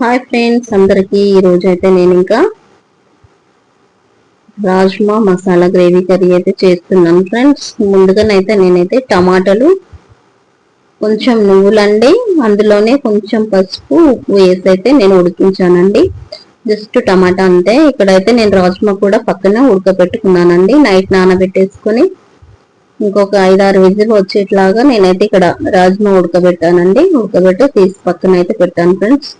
Hi friends అందరికీ ఈరోజు అయితే నేను ఇంకా రాజ్మా మసాలా గ్రేవీ కర్రీ అయితే చేస్తున్నాను ఫ్రెండ్స్. ముందుగానైతే నేనైతే టమాటాలు కొంచెం నువ్వులండి అందులోనే కొంచెం పసుపు ఉప్పు వేసి అయితే నేను ఉడికించానండి. జస్ట్ టమాటా అంతే. ఇక్కడైతే నేను రాజ్మా కూడా పక్కన ఉడకబెట్టుకున్నానండి. నైట్ నానబెట్టేసుకొని ఇంకొక ఐదారు విజిల్ వచ్చేట్లాగా నేనైతే ఇక్కడ రాజ్మా ఉడకబెట్టానండి. ఉడకబెట్టి తీసి పక్కన అయితే పెట్టాను ఫ్రెండ్స్.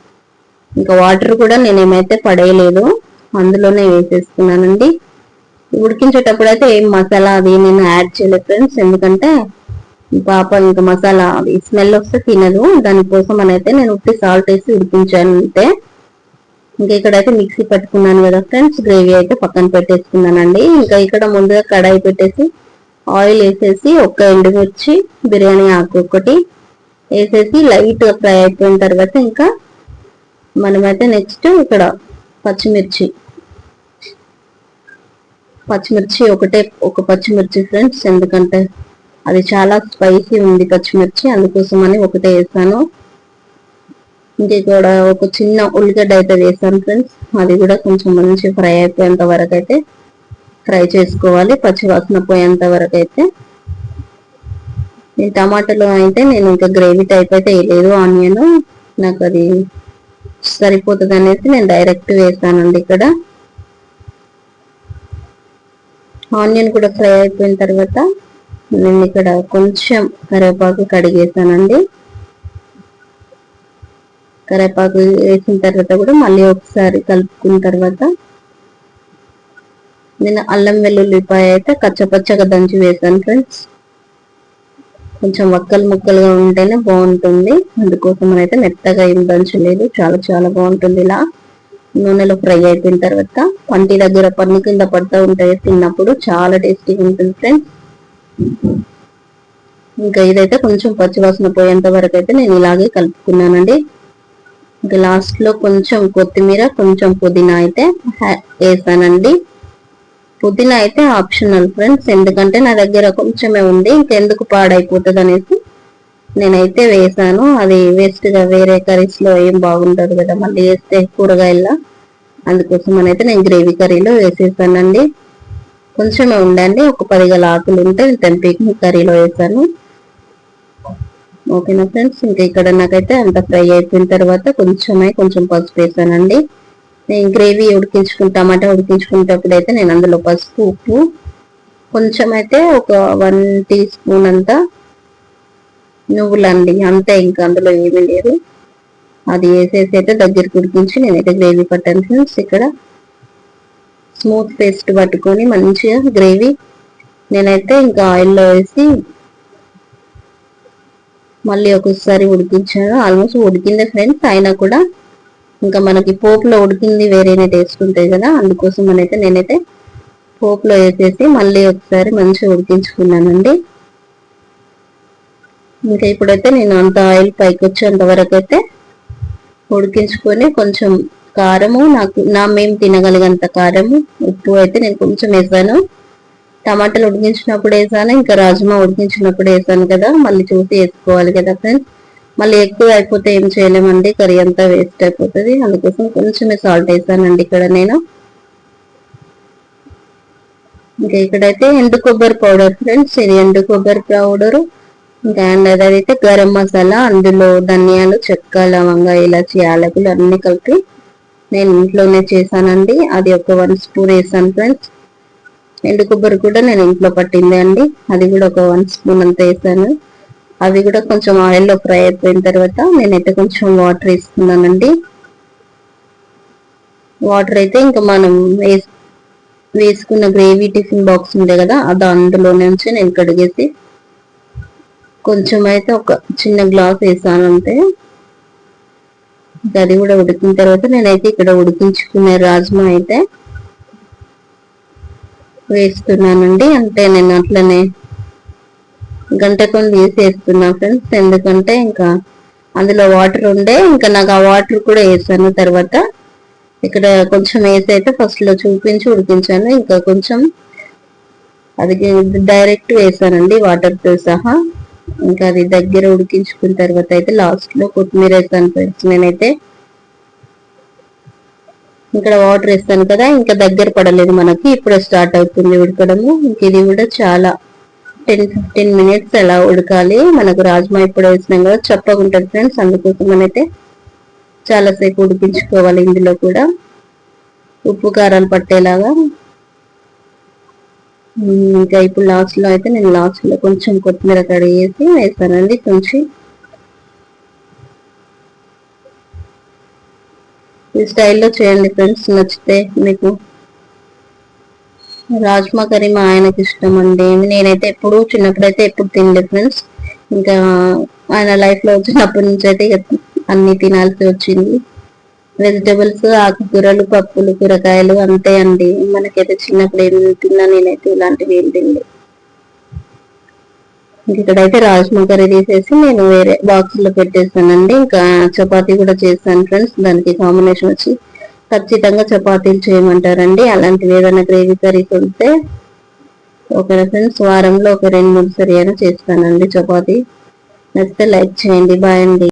ఇంకా వాటర్ కూడా నేను ఏమైతే పడేయలేదు. అందులోనే వేసేసుకున్నానండి. ఉడికించేటప్పుడు అయితే ఏం మసాలా అది నేను యాడ్ చేయలేదు ఫ్రెండ్స్. ఎందుకంటే పాప ఇంకా మసాలా అది స్మెల్ వస్తే తినదు. దానికోసం అని అయితే నేను ఉట్టి సాల్ట్ వేసి ఉడికించాను అంతే. ఇంకా ఇక్కడైతే మిక్సీ పెట్టుకున్నాను కదా ఫ్రెండ్స్. గ్రేవీ అయితే పక్కన పెట్టేసుకున్నానండి. ఇంకా ఇక్కడ ముందుగా కడాయి పెట్టేసి ఆయిల్ వేసేసి ఒక్క ఎండుమిర్చి బిర్యానీ ఆకు ఒకటి వేసేసి లైట్ ఫ్రై అయిపోయిన తర్వాత ఇంకా మనమైతే నెక్స్ట్ ఇక్కడ పచ్చిమిర్చి. పచ్చిమిర్చి ఒకటే ఒక పచ్చిమిర్చి ఫ్రెండ్స్ ఎందుకంటే అది చాలా స్పైసీ ఉంది పచ్చిమిర్చి అందుకోసం అని ఒకటే వేసాను. ఇంకా కూడా ఒక చిన్న ఉల్లిగడ్డ అయితే వేసాను ఫ్రెండ్స్ అది కూడా కొంచెం మంచి ఫ్రై అయిపోయేంత వరకు అయితే ఫ్రై చేసుకోవాలి పచ్చివాసన పోయేంత వరకు అయితే ఈ టమాటాలు అయితే నేను ఇంకా గ్రేవీ టైప్ అయితే వేయలేదు ఆనియన్ నాకు అది సరిపోతుంది అనేసి నేను డైరెక్ట్ వేసానండి ఇక్కడ. ఆనియన్ కూడా ఫ్రై అయిపోయిన తర్వాత నేను ఇక్కడ కొంచెం కరివేపాకు కడిగేసానండి. కరివేపాకు వేసిన తర్వాత కూడా మళ్ళీ ఒకసారి కలుపుకున్న తర్వాత నేను అల్లం వెల్లుల్లిపాయ అయితే కచ్చపచ్చగా దంచి వేసాను ఫ్రెండ్స్. కొంచెం వక్కలు ముక్కలుగా ఉంటేనే బాగుంటుంది. అందుకోసం అయితే మెత్తగా ఏం దంచలేదు. చాలా చాలా బాగుంటుంది ఇలా. నూనెలో ఫ్రై అయిపోయిన తర్వాత పంటి దగ్గర పన్ను కింద పడుతూ ఉంటాయి తిన్నప్పుడు చాలా టేస్టీగా ఉంటుంది ఫ్రెండ్స్. ఇంకా ఇదైతే కొంచెం పచ్చివాసన పోయేంత వరకు అయితే నేను ఇలాగే కలుపుకున్నానండి. ఇంకా లాస్ట్లో కొంచెం కొత్తిమీర కొంచెం పుదీనా అయితే వేసానండి. పుదీనా అయితే ఆప్షనల్ ఫ్రెండ్స్. ఎందుకంటే నా దగ్గర కొంచెమే ఉంది ఇంకెందుకు పాడైపోతుంది అనేసి నేనైతే వేసాను. అది వేస్ట్గా వేరే కర్రీస్లో ఏం బాగుంటుంది కదా మళ్ళీ వేస్తే కూరగాయల అందుకోసం అని అయితే నేను గ్రేవీ కర్రీలో వేసేసానండి. కొంచెమే ఉండండి ఒక పది గల ఆకులు ఉంటే తెంపి కర్రీలో వేసాను. ఓకేనా ఫ్రెండ్స్? ఇంకా ఇక్కడ నాకైతే అంత ఫ్రై అయిపోయిన తర్వాత కొంచెమే కొంచెం పసుపు వేసానండి. నేను గ్రేవీ ఉడికించుకుని టమాటా ఉడికించుకునేటప్పుడు అయితే నేను అందులో పసుపు ఉప్పు కొంచెం అయితే ఒక వన్ టీ స్పూన్ అంతా నువ్వులండి. అంతే ఇంకా అందులో ఏమీ లేదు. అది వేసేసి అయితే దగ్గరికి ఉడికించి నేనైతే గ్రేవీ పట్టాను ఫ్రెండ్స్. ఇక్కడ స్మూత్ పేస్ట్ పట్టుకొని మంచిగా గ్రేవీ నేనైతే ఇంకా ఆయిల్లో వేసి మళ్ళీ ఒకసారి ఉడికించాను. ఆల్మోస్ట్ ఉడికిందే ఫ్రెండ్స్. అయినా కూడా ఇంకా మనకి పోపులో ఉడికింది వేరేనే టేస్ట్ ఉంటాయి కదా అందుకోసం మనైతే నేనైతే పోపులో వేసేసి మళ్ళీ ఒకసారి మంచిగా ఉడికించుకున్నానండి. ఇంకా ఇప్పుడైతే నేను అంత ఆయిల్ పైకి వచ్చేంత వరకు అయితే ఉడికించుకొని కొంచెం కారము నాకు నా మేము తినగలిగేంత కారము ఉప్పు అయితే నేను కొంచెం వేసాను. టమాటాలు ఉడికించినప్పుడు వేసాను ఇంకా రాజ్మా ఉడికించినప్పుడు వేసాను కదా మళ్ళీ చూసి వేసుకోవాలి కదా ఫ్రెండ్స్ మళ్ళీ ఎక్కువ అయిపోతే ఏం చేయలేమండి. కర్రీ అంతా వేస్ట్ అయిపోతుంది. అందుకోసం కొంచెమే సాల్ట్ వేసానండి ఇక్కడ నేను. ఇంకా ఇక్కడైతే ఎండు కొబ్బరి పౌడర్ ఫ్రెండ్స్. ఇది ఎండు కొబ్బరి పౌడర్. ఇంకా అండ్ అదైతే గరం మసాలా అందులో ధనియాలు చెక్క లవంగ ఇలాచి యాలకులు అన్ని కలిపి నేను ఇంట్లోనే చేశానండి. అది ఒక వన్ స్పూన్ వేసాను ఫ్రెండ్స్. ఎండు కొబ్బరి కూడా నేను ఇంట్లో పట్టింది అండి అది కూడా ఒక వన్ స్పూన్ అంత వేసాను. అవి కూడా కొంచెం ఆయిల్లో ఫ్రై అయిపోయిన తర్వాత నేనైతే కొంచెం వాటర్ వేసుకున్నానండి. వాటర్ అయితే ఇంకా మనం వేస్ వేసుకున్న గ్రేవీ టిఫిన్ బాక్స్ ఉండే కదా అది అందులో నుంచి నేను కడిగేసి కొంచెం అయితే ఒక చిన్న గ్లాస్ వేసాను అంతే అది కూడా ఉడికిన తర్వాత నేనైతే ఇక్కడ ఉడికించుకునే రాజ్మా అయితే వేస్తున్నానండి. అంటే నేను అట్లనే గంట కొన్ని తీసేస్తున్నా ఫ్రెండ్స్. ఎందుకంటే ఇంకా అందులో వాటర్ ఉండే ఇంకా నాకు ఆ వాటర్ కూడా వేసాను తర్వాత. ఇక్కడ కొంచెం వేసి అయితే ఫస్ట్లో చూపించి ఉడికించాను. ఇంకా కొంచెం అది డైరెక్ట్ వేసానండి వాటర్తో సహా. ఇంకా అది దగ్గర ఉడికించుకున్న తర్వాత అయితే లాస్ట్లో కొత్తిమీర వేసాను ఫ్రెండ్స్ నేనైతే. ఇక్కడ వాటర్ వేస్తాను కదా ఇంకా దగ్గర పడలేదు మనకి. ఇప్పుడే స్టార్ట్ అవుతుంది ఉడకడము. ఇంక ఇది కూడా చాలా టెన్ ఫిఫ్టీన్ మినిట్స్ ఎలా ఉడకాలి. మనకు రాజ్మా ఇప్పుడు వేసినాం కదా చప్పగుంటుంది ఫ్రెండ్స్ అందుకోసం అయితే చాలాసేపు ఉడికించుకోవాలి ఇందులో కూడా. ఉప్పు కారాలు పట్టేలాగా. ఇంకా ఇప్పుడు లాస్ట్లో అయితే నేను లాస్ట్లో కొంచెం కొత్తిమీర కడిగేసి వేస్తానండి కొంచెం. ఈ స్టైల్లో చేయండి ఫ్రెండ్స్ నచ్చితే మీకు. రాజ్మా కర్రీ మా ఆయనకి ఇష్టం అండి నేనైతే ఎప్పుడు చిన్నప్పుడు అయితే ఎప్పుడు తినలే ఫ్రెండ్స్. ఇంకా ఆయన లైఫ్లో వచ్చినప్పటి నుంచి అయితే అన్ని తినాల్సి వచ్చింది. వెజిటబుల్స్ ఆకుకూరలు పప్పులు కూరగాయలు అంతే అండి. మనకైతే చిన్నప్పుడు ఏం తిన్నా నేనైతే ఇలాంటివి ఏం తినలేదు ఇక్కడైతే రాజ్మా కర్రీ తీసేసి నేను వేరే బాక్స్లో పెట్టేస్తానండి ఇంకా చపాతీ కూడా చేస్తాను ఫ్రెండ్స్. దానికి కాంబినేషన్ వచ్చి ఖచ్చితంగా చపాతీలు చేయమంటారండి. అలాంటివి ఏదైనా గ్రేవీ కర్రీస్ ఉంటే ఒక ఫ్రెండ్స్? వారంలో ఒక రెండు మూడు సరి అయినా చేస్తానండి చపాతీ. నచ్చితే లైక్ చేయండి. బాయ్ అండి.